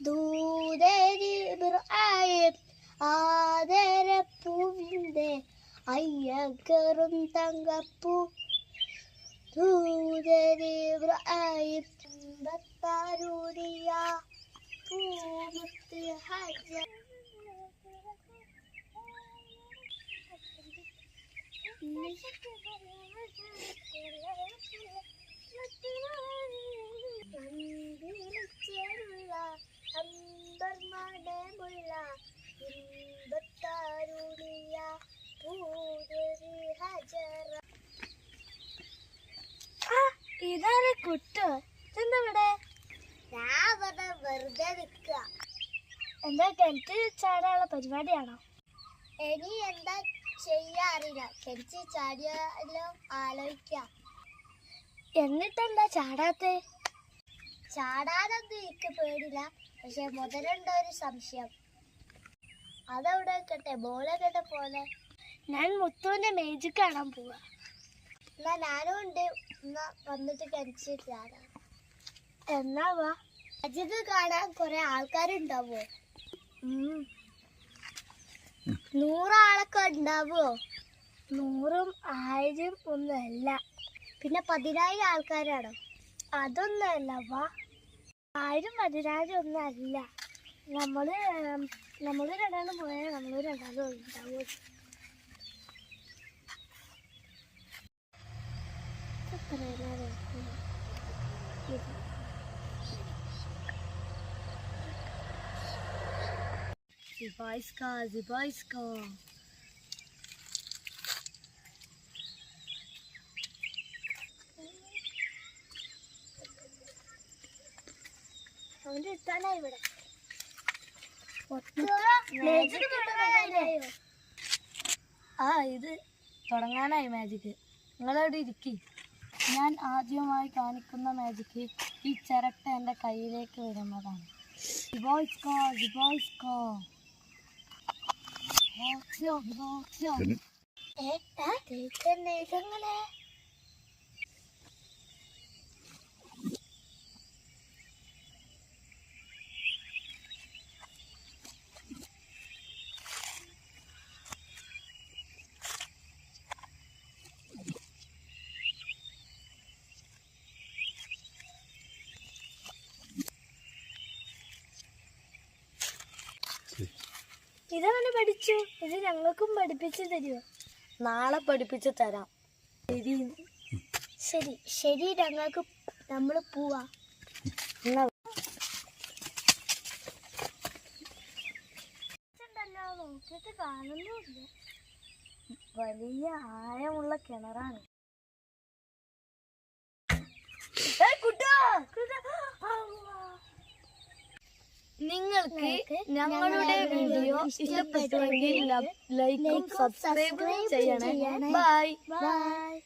ദൂതരി ബ്രായത് ആദരപ്പൂവിൻ്റെ അയ്യക്കറും തങ്കപ്പൂ ദൂതരി ബ്രായത് ബത്താരൂരിയ പൂമുത്ത് ഹജ്ജ ചേരുള്ള അമ്പർമടമുള്ള ഇമ്പത്താരുണിയ പൂതരി ഹജറ ഇതാണ് കുട്ടു എന്താ ഇവിടെ ഞാൻ വെറുതെ നിൽക്കുക. എന്താ കിണറ്റ് ചാടാനുള്ള പരിപാടിയാണോ? ഇനി എന്താ ചെയ്യാ അറിയില്ല കിണറ്റ് ചാടിയാലോ ആലോചിക്കാം. എന്നിട്ടെന്താ ചാടാത്തെ? ചാടാനൊന്നും എനിക്ക് പേടില്ല. പക്ഷെ മുതലുണ്ട ഒരു സംശയം? അതവിടെ നിൽക്കട്ടെ. ബോളൊക്കെ പോലെ. ഞാൻ മുത്തുവിന്റെ മേജിക് കാണാൻ പോവാ. എന്നാ ഞാനും ഉണ്ട്. എന്നാ വന്നിട്ട് കഴിച്ച് ചാടാം. എന്നാ വാ. അജിത് കാണാൻ കുറെ ആൾക്കാരുണ്ടാവോ നൂറാളൊക്കെ ഉണ്ടാവോ? നൂറും ആയിരം ഒന്നല്ല പിന്നെ പതിനായിരം ആൾക്കാരാണോ? അതൊന്നുമല്ല വാ. ആയിരം പതിനായിരം ഒന്നും അല്ല നമ്മൾ ഉം, നമ്മൾ രണ്ടാളും പോയാൽ നമ്മൾ രണ്ടാളും ഉണ്ടാവും Zibaiska, Zibaiska. അവന്റെ ഇട്ടാനാ ഇവിടെ? ആ ഇത് തുടങ്ങാനായി മാജിക് നിങ്ങളവിടെ ഇരിക്കി. ഞാൻ ആദ്യമായി കാണിക്കുന്ന മാജിക് ഈ ചിരട്ട എന്റെ കയ്യിലേക്ക് വരുന്നതാണ്. ഇബോയ്സ്കോ ഇബോയ്സ്കോ え、だって言ってんね、いさんがね。ഇതങ്ങനെ പഠിച്ചു? ഇത് ഞങ്ങൾക്കും പഠിപ്പിച്ചു തരുമോ നാളെ പഠിപ്പിച്ചു തരാം. ശരി. ശരി. ശരി ഞങ്ങൾക്ക് നമ്മൾ പോവാ. വലിയ ആഴമുള്ള കിണറാണ്. നിങ്ങൾക്ക് ഞങ്ങളുടെ വീഡിയോ ഇഷ്ടപ്പെട്ടുവെങ്കിൽ ലൈക്കും സബ്സ്ക്രൈബും ചെയ്യണേ. ബൈ. ബൈ.